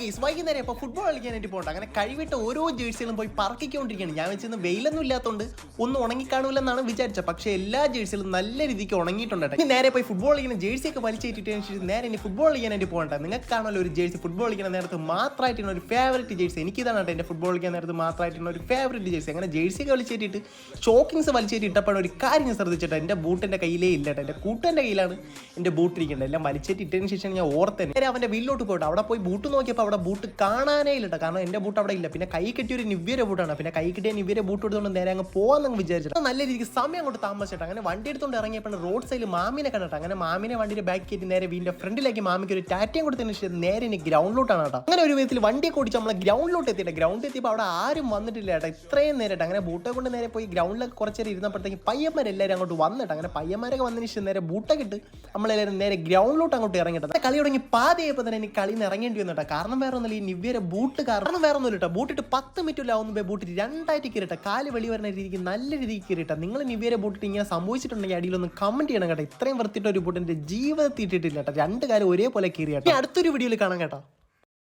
Guys വൈകുന്നേരം ഇപ്പോൾ football കളിക്കാനായിട്ട് പോകണ്ട. അങ്ങനെ കഴിവിട്ട് ഓരോ ജേഴ്സികളും പോയി പറക്കിക്കൊണ്ടിരിക്കുകയാണ്. ഞാൻ വെച്ചിരുന്ന വെയിലൊന്നും ഇല്ലാത്തതുകൊണ്ട് ഒന്നും ഉണങ്ങി കാണൂലെന്നാണ് വിചാരിച്ചത്. പക്ഷേ എല്ലാ ജേഴ്സികളും നല്ല രീതിക്ക് ഉണങ്ങിയിട്ടുണ്ട്. ഇനി നേരെ പോയി ഫുട്ബോൾ കളിക്കുന്ന ജേഴ്സി ഒക്കെ വലിച്ചേറ്റിട്ടതിന് ശേഷം നേരെ ഇനി ഫുട്ബോൾ കളിക്കാനായിട്ട് പോകണ്ട. നിങ്ങൾക്ക് കാണുമല്ലോ ഒരു ജേഴ്സി ഫുട്ബോൾ കളിക്കുന്ന നേരത്ത് മാത്രമായിട്ടുള്ള ഒരു ഫേവറേറ്റ് ജേഴ്സി എനിക്കിതാണ് കേട്ടോ എന്റെ ഫുട്ബോൾ കളിക്കാൻ നേരത്ത് മാത്രമായിട്ടുള്ള ഒരു ഫേവറേറ്റ് ജേഴ്സി അങ്ങനെ ജേഴ്സി ഒക്കെ വലിച്ചേറ്റിട്ട് ഷോക്കിങ്സ് വലിച്ചേറ്റി ഇട്ടപ്പോഴും ഒരു കാര്യം ശ്രദ്ധിച്ചിട്ട്. എന്റെ ബൂട്ടിന്റെ കയ്യിലേ ഇല്ല കേട്ടോ. എന്റെ കൂട്ടന്റെ കയ്യിലാണ് എന്റെ ബൂട്ട് ഇരിക്കേണ്ടത് എല്ലാം വലിച്ചേറ്റിട്ടതിന് ശേഷം ഞാൻ ഓർത്തന്നെ അവന്റെ വീട്ടിലോട്ട് പോയിട്ട്. അവിടെ പോയി ബൂട്ട് നോക്കിയപ്പോൾ അവിടെ ബൂട്ട് കാണാനേ ഇല്ല കാരണം എന്റെ ബൂട്ട് അവിടെ ഇല്ല. പിന്നെ കൈ കെട്ടിയ ഒരു നിവ്യരെ ബൂട്ടാണ്. പിന്നെ കൈ കിട്ടിയ നിവ്യരെ ബൂട്ട് എടുത്തുകൊണ്ട് നേരെ അങ്ങ് പോകാമെന്ന് വിചാരിച്ചിട്ട്. നല്ല രീതിക്ക് സമയം അങ്ങോട്ട് താമസിച്ചിട്ട്. അങ്ങനെ വണ്ടി എടുത്തുകൊണ്ട് ഇറങ്ങിയപ്പോൾ റോഡ് സൈഡിൽ മാമിനെ കണ്ടിട്ട് അങ്ങനെ മാമിനെ വണ്ടിയുടെ ബാക്ക് കയറ്റി നേരെ വീടിന്റെ ഫ്രണ്ടിലേക്ക് മാമിക്ക് ഒരു ടാറ്റയും കൊടുത്തതിന് ശേഷം നേരെ ഇനി ഗ്രൗണ്ടിലോട്ടാണ് കേട്ടോ. അങ്ങനെ ഒരു വിധത്തിൽ വണ്ടിയൊക്കെ ഓടിച്ച് നമ്മളെ ഗ്രൗണ്ടിലോട്ട് എത്തിയിട്ട്. ഗ്രൗണ്ടിൽ എത്തിയപ്പോൾ അവിടെ ആരും വന്നിട്ടില്ല കേട്ടോ. ഇത്രയും നേരിട്ട് അങ്ങനെ ബൂട്ടെ കൊണ്ട് നേരെ പോയി ഗ്രൗണ്ടിലൊക്കെ കുറച്ച് നേരം ഇരുന്നപ്പോഴത്തേക്ക് പയ്യന്മാരെല്ലാവരും അങ്ങോട്ട് വന്നിട്ട്. അങ്ങനെ പയ്യന്മാരൊക്കെ വന്നതിന് ശേഷം നേരെ ബൂട്ടൊക്കെ ഇട്ട് നമ്മളെല്ലാവരും നേരെ ഗ്രൗണ്ടിലോട്ട് അങ്ങോട്ട് ഇറങ്ങിയിട്ട് കളി തുടങ്ങി പാതയായപ്പോൾ തന്നെ എനിക്ക് കളി ഇറങ്ങേണ്ടി വന്നിട്ടോ കേട്ടോ. കാരണം വേറെ ഒന്നുമില്ല ഈ നിവ്യയുടെ ബൂട്ട് കാരണം വേറെ ഒന്നുമില്ല കേട്ടോ ബൂട്ടിട്ട് പത്ത് മിനിറ്റ് ആവുമ്പോൾ ബൂട്ടിട്ട് രണ്ടായിട്ട് കയറിട്ട കാൽ വെളി വരുന്ന രീതിക്ക് നല്ല രീതിക്ക് കയറിട്ട നിങ്ങൾ നിവ്യയുടെ ബൂട്ടിട്ട് ഇങ്ങനെ സംഭവിച്ചിട്ടുണ്ടെങ്കിൽ അടിയിലൊന്ന് കമന്റ് ചെയ്യണം കേട്ടോ. ഇത്രയും വൃത്തിയിട്ട് ഒരു ബൂട്ട് എന്റെ ജീവിതത്തിൽ ഇട്ടിട്ടില്ല കേട്ടോ രണ്ട് കാലം ഒരേപോലെ കയറിയാട്ടോ അടുത്തൊരു വീഡിയോയിൽ കാണാം കേട്ടോ.